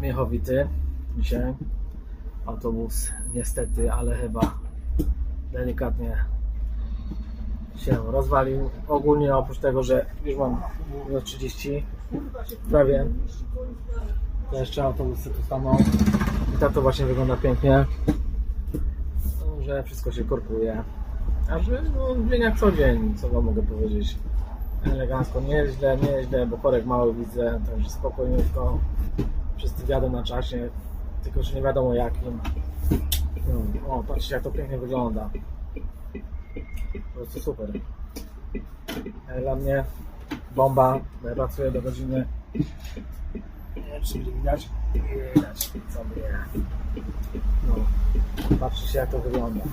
miechowity dzisiaj. Autobus niestety, ale chyba delikatnie się rozwalił. Ogólnie oprócz tego, że już mam minut 30 prawie to jeszcze autobusy tu staną i tak to właśnie wygląda pięknie. Że wszystko się korkuje. A że no, dzień jak co dzień, co wam mogę powiedzieć. Elegancko, nieźle, nieźle, bo korek mały widzę, także spokojniutko wjadą na czasie tylko że nie wiadomo jakim no, o, patrzcie jak to pięknie wygląda. Po prostu super. E, dla mnie bomba, bo ja pracuję do godziny. Nie wiem czy widać. Widać sobie no, patrzcie jak to wygląda.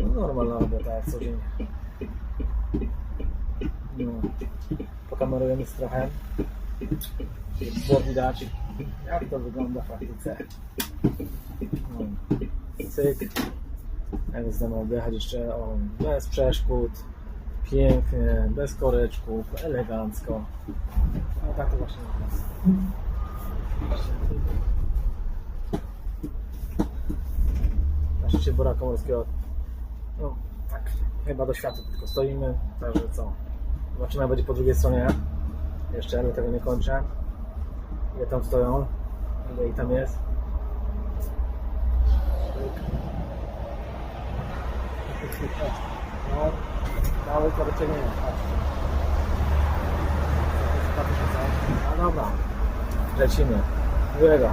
No, normalna robota jak co dzień. No, pokamerujemy trochę. Było widać jak to wygląda w praktyce? Cyk. Jak zdamy objechać jeszcze o, bez przeszkód pięknie, bez koreczków, elegancko. No tak to właśnie wygląda. Na szczycie Bora Komorskiego no tak, chyba do świata tylko stoimy, także co? Zobaczymy jak będzie po drugiej stronie. Jeszcze, ale tego nie kończę ile tam stoją? Ile ich tam jest? No, mały koreczek nie patrzcie no dobra, lecimy. Miłego